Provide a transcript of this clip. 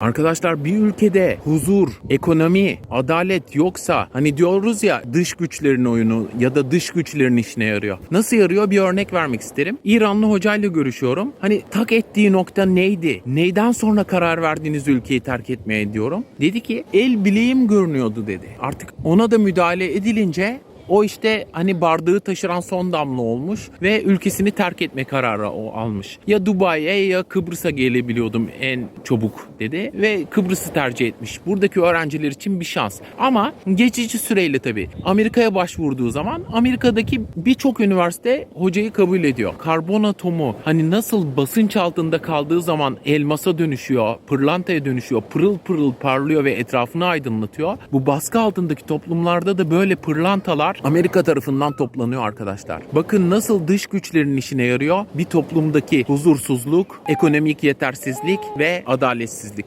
Arkadaşlar bir ülkede huzur, ekonomi, adalet yoksa hani diyoruz ya dış güçlerin oyunu ya da dış güçlerin işine yarıyor. Nasıl yarıyor bir örnek vermek isterim. İranlı hocayla görüşüyorum. Hani tak ettiği nokta neydi? Neyden sonra karar verdiğiniz ülkeyi terk etmeye diyorum. Dedi ki el bileğim görünüyordu dedi. Artık ona da müdahale edilince o işte hani bardağı taşıran son damla olmuş ve ülkesini terk etme kararı o almış. Ya Dubai'ye ya Kıbrıs'a gelebiliyordum en çabuk dedi ve Kıbrıs'ı tercih etmiş. Buradaki öğrenciler için bir şans. Ama geçici süreyle tabii. Amerika'ya başvurduğu zaman Amerika'daki birçok üniversite hocayı kabul ediyor. Karbon atomu hani nasıl basınç altında kaldığı zaman elmasa dönüşüyor, pırlantaya dönüşüyor, pırıl pırıl parlıyor ve etrafını aydınlatıyor. Bu baskı altındaki toplumlarda da böyle pırlantalar Amerika tarafından toplanıyor arkadaşlar. Bakın nasıl dış güçlerin işine yarıyor. Bir toplumdaki huzursuzluk, ekonomik yetersizlik ve adaletsizlik.